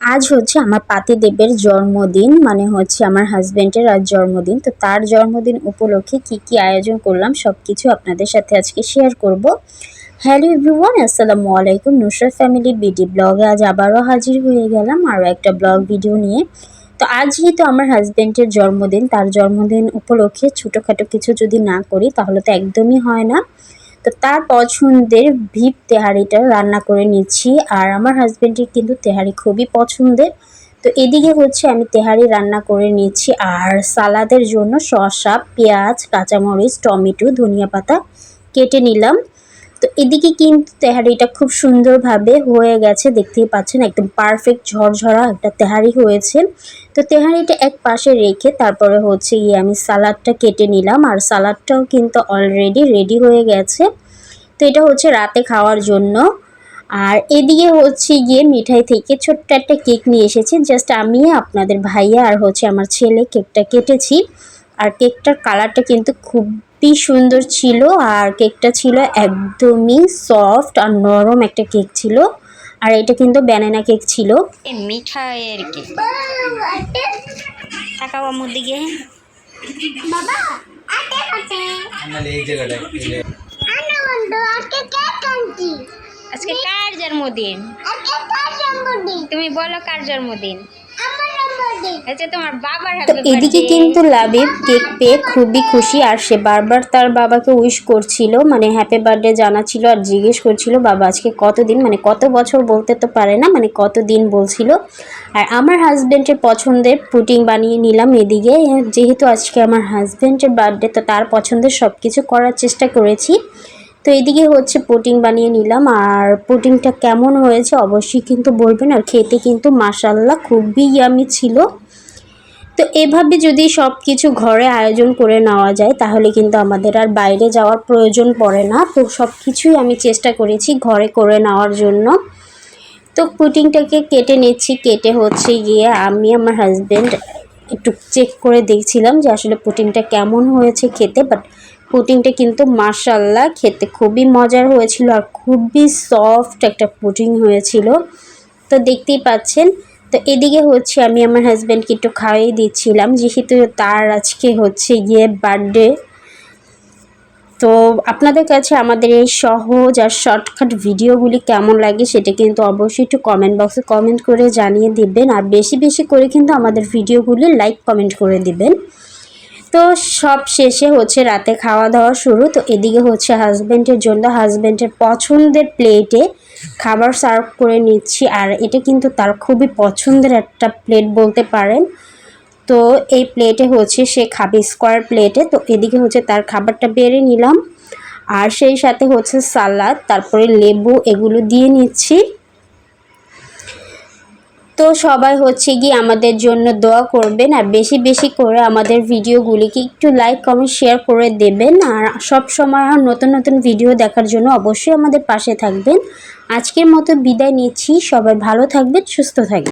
আজ হচ্ছে আমার পাতিদেবের জন্মদিন মানে হচ্ছে আমার হাজবেন্ডের আজ জন্মদিন। তো তার জন্মদিন উপলক্ষে কি কি আয়োজন করলাম সব কিছু আপনাদের সাথে আজকে শেয়ার করব। হ্যালো এভরিওয়ান আসসালামু আলাইকুম। নুসরাত ফ্যামিলি বিডি ব্লগে আজ আবারও হাজির হয়ে গেলাম আরও একটা ব্লগ ভিডিও নিয়ে। তো আজ যেহেতু আমার হাজবেন্ডের জন্মদিন, তার জন্মদিন উপলক্ষে ছোটোখাটো কিছু যদি না করি তাহলে তো একদমই হয় না। তো তার পছন্দের ভিপ তেহারিটা রান্না করে নিচ্ছি। আর আমার হাজব্যান্ডের কিন্তু তেহারি খুবই পছন্দের। তো এদিকে হচ্ছে আমি তেহারি রান্না করে নিচ্ছি। আর সালাদের জন্য শসা, পেঁয়াজ, কাঁচামরিচ, টমেটো, ধনিয়া পাতা কেটে নিলাম। তো এদিকে কিন্তু তেহারিটা খুব সুন্দরভাবে হয়ে গেছে, দেখতেই পাচ্ছেন, একদম পারফেক্ট ঝরঝরা একটা তেহারি হয়েছে। তো তেহারিটা এক পাশে রেখে তারপরে হচ্ছে গিয়ে আমি সালাডটা কেটে নিলাম, আর সালাডটাও কিন্তু অলরেডি রেডি হয়ে গেছে। তো এটা হচ্ছে রাতে খাওয়ার জন্য। আর এদিকে হচ্ছে গিয়ে মিঠাই থেকে ছোট্ট একটা কেক নিয়ে এসেছি জাস্ট আমি, আপনাদের ভাইয়া আর হচ্ছে আমার ছেলে কেকটা কেটেছি। আর কেকটার কালারটা কিন্তু খুবই সুন্দর ছিল আর কেকটা ছিল একদমই সফট আর নরম একটা কেক ছিল। আর এটা কিন্তু ব্যানানা কেক ছিল। মিঠাইয়ের কি তাকাও আমার দিকে আজকে কেক কার জন্মদিন? তুমি বলো কার জন্মদিন? তো এদিকে কিন্তু লাবিব কেক পেয়ে খুবই খুশি আর সে বারবার তার বাবাকে উইশ করছিল মানে হ্যাপি বার্থডে জানাচ্ছিল আর জিজ্ঞেস করছিল বাবা আজকে কতদিন? মানে কত বছর বলতে তো পারে না মানে কত দিন বলছিল। আর আমার হাজব্যান্ডের পছন্দের পুটিং বানিয়ে নিলাম এদিকে যেহেতু আজকে আমার হাজব্যান্ডের বার্থডে তো তার পছন্দের সব কিছু করার চেষ্টা করেছি। তো এদিকে হচ্ছে পুটিং বানিয়ে নিলাম আর পুটিংটা কেমন হয়েছে অবশ্যই কিন্তু বলবেন আর খেতে কিন্তু মাসাল্লাহ খুবই ইয়ামি ছিল। তো এভাবে যদি সব কিছু ঘরে আয়োজন করে নেওয়া যায়, তাহলে কিন্তু আমাদের আর বাইরে যাওয়ার প্রয়োজন পড়ে না। তো সব কিছুই আমি চেষ্টা করেছি ঘরে করে নেওয়ার জন্য। তো পুটিংটাকে কেটে নিচ্ছি, কেটে হচ্ছে গিয়ে আমি আমার হাজব্যান্ড একটু চেক করে দেখছিলাম যে আসলে পুটিংটা কেমন হয়েছে খেতে বাট পুটিংটা কিন্তু মার্শাল্লাহ খেতে খুবই মজার হয়েছিল আর খুবই সফট একটা পুটিং হয়েছিল। তো দেখতেই পাচ্ছেন তো এদিকে হচ্ছে আমি আমার হাজব্যান্ডকে একটু খাওয়াই দিচ্ছিলাম, যেহেতু তার আজকে হচ্ছে গিয়ে বার্থডে তো আপনাদের কাছে আমাদের এই সহজ আর শর্টকাট ভিডিওগুলি কেমন লাগে সেটা কিন্তু অবশ্যই একটু কমেন্ট বক্সে কমেন্ট করে জানিয়ে দিবেন, আর বেশি বেশি করে কিন্তু আমাদের ভিডিওগুলি লাইক কমেন্ট করে দিবেন। তো সব শেষে হচ্ছে রাতে খাওয়া দাওয়া শুরু। তো এদিকে হচ্ছে হাজব্যান্ডের জন্য হাজব্যান্ডের পছন্দের প্লেটে খাবার সার্ভ করে নিচ্ছি। আর এটা কিন্তু তার খুবই পছন্দের একটা প্লেট বলতে পারেন। তো এই প্লেটে হচ্ছে সে খাবে স্কোয়ার প্লেটে তো এদিকে হচ্ছে তার খাবারটা বেড়ে নিলাম। আর সেই সাথে হচ্ছে সালাদ, তারপরে লেবু এগুলো দিয়ে নিচ্ছি। তো সবাই হচ্ছে গিয়ে আমাদের জন্য দোয়া করবেন আর বেশি বেশি করে আমাদের ভিডিওগুলিকে একটু লাইক কমেন্ট শেয়ার করে দেবেন। আর সব সময় আর নতুন নতুন ভিডিও দেখার জন্য অবশ্যই আমাদের পাশে থাকবেন। আজকের মতো বিদায় নিচ্ছি। সবাই ভালো থাকবেন, সুস্থ থাকবেন।